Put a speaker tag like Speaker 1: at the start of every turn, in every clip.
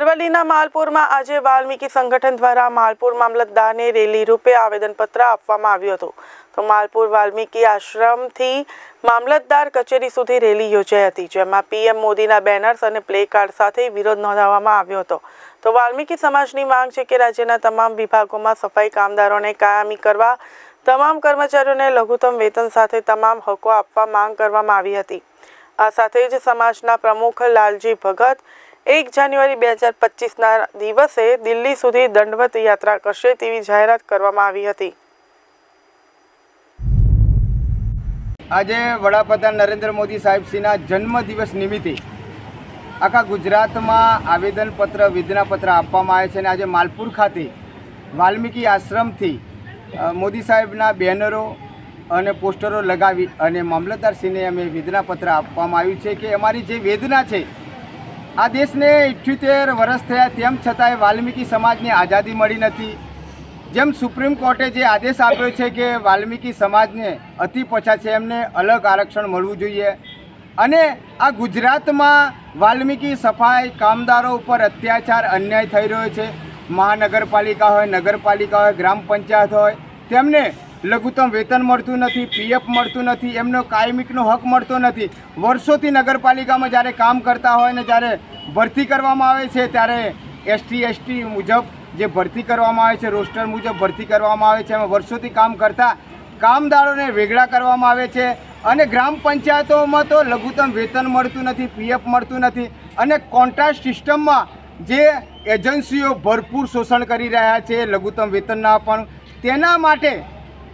Speaker 1: અરવલ્લીના માલપુરમાં આજે વાલ્મીકી સંગઠન દ્વારા માલપુર મામલતદારને રેલી રૂપે આવેદનપત્ર આપવામાં આવ્યું હતું. તો માલપુર વાલ્મીકી આશ્રમથી મામલતદાર કચેરી સુધી રેલી યોજાઈ હતી, જેમાં પીએમ મોદીના બેનર્સ અને પ્લે કાર્ડ સાથે વિરોધ નોંધાવવામાં આવ્યો હતો. તો વાલ્મીકી સમાજની માંગ છે કે રાજ્યના તમામ વિભાગોમાં સફાઈ કામદારોને કાયમી કરવા, તમામ કર્મચારીઓને લઘુત્તમ વેતન સાથે તમામ હકો આપવા માંગ કરવામાં આવી હતી. આ સાથે જ સમાજના પ્રમુખ લાલજી ભગત એક જાન્યુઆરી બે હજાર પચીસના દિવસે દિલ્હી સુધી દંડવત યાત્રા કરશે તેવી જાહેરાત કરવામાં આવી હતી.
Speaker 2: આજે વડાપ્રધાન નરેન્દ્ર મોદી સાહેબશ્રીના જન્મદિવસ નિમિત્તે આખા ગુજરાતમાં આવેદનપત્ર વેદનાપત્ર આપવામાં આવે છે અને આજે માલપુર ખાતે વાલ્મીકી આશ્રમથી મોદી સાહેબના બેનરો અને પોસ્ટરો લગાવી અને મામલતદારશ્રીને અમે વેદનાપત્ર આપવામાં આવ્યું છે કે અમારી જે વેદના છે આ દેશને ઇઠ્યોતેર વર્ષ થયા તેમ છતાંય વાલ્મીકી સમાજને આઝાદી મળી નથી. જેમ સુપ્રીમ કોર્ટે જે આદેશ આપ્યો છે કે વાલ્મીકી સમાજને અતિ પછા છે, એમને અલગ આરક્ષણ મળવું જોઈએ. અને આ ગુજરાતમાં વાલ્મીકી સફાઈ કામદારો ઉપર અત્યાચાર અન્યાય થઈ રહ્યો છે. મહાનગરપાલિકા હોય, નગરપાલિકા હોય, ગ્રામ પંચાયત હોય, તેમને લઘુત્તમ વેતન મળતું નથી, પીએફ મળતું નથી, એમનો કાયમિકનો હક મળતો નથી. વર્ષોથી નગરપાલિકામાં જ્યારે કામ કરતા હોય ને જ્યારે ભરતી કરવામાં આવે છે, ત્યારે એસટી એસટી મુજબ જે ભરતી કરવામાં આવે છે, રોસ્ટર મુજબ ભરતી કરવામાં આવે છે, એમાં વર્ષોથી કામ કરતા કામદારોને વેગળા કરવામાં આવે છે. અને ગ્રામ પંચાયતોમાં તો લઘુત્તમ વેતન મળતું નથી, પીએફ મળતું નથી. અને કોન્ટ્રાક્ટ સિસ્ટમમાં જે એજન્સીઓ ભરપૂર શોષણ કરી રહ્યા છે, લઘુત્તમ વેતન ના આપવાનું તેના માટે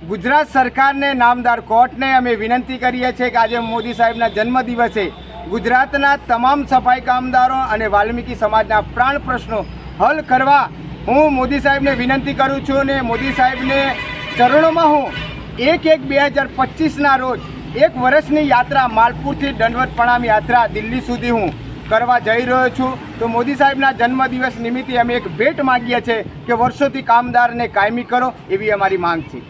Speaker 2: ગુજરાત સરકારને નામદાર કોર્ટને અમે વિનંતી કરીએ છીએ કે આજે મોદી સાહેબના જન્મદિવસે ગુજરાતના તમામ સફાઈ કામદારો અને વાલ્મીકી સમાજના પ્રાણ પ્રશ્નો હલ કરવા હું મોદી સાહેબને વિનંતી કરું છું અને મોદી સાહેબને ચરણોમાં હું એક એક બે હજાર પચીસના રોજ એક વર્ષની યાત્રા માલપુરથી દંડવત પ્રણામ યાત્રા દિલ્હી સુધી હું કરવા જઈ રહ્યો છું. તો મોદી સાહેબના જન્મદિવસ નિમિત્તે અમે એક ભેટ માગીએ છીએ કે વર્ષોથી કામદારને કાયમી કરો એવી અમારી માંગ છે.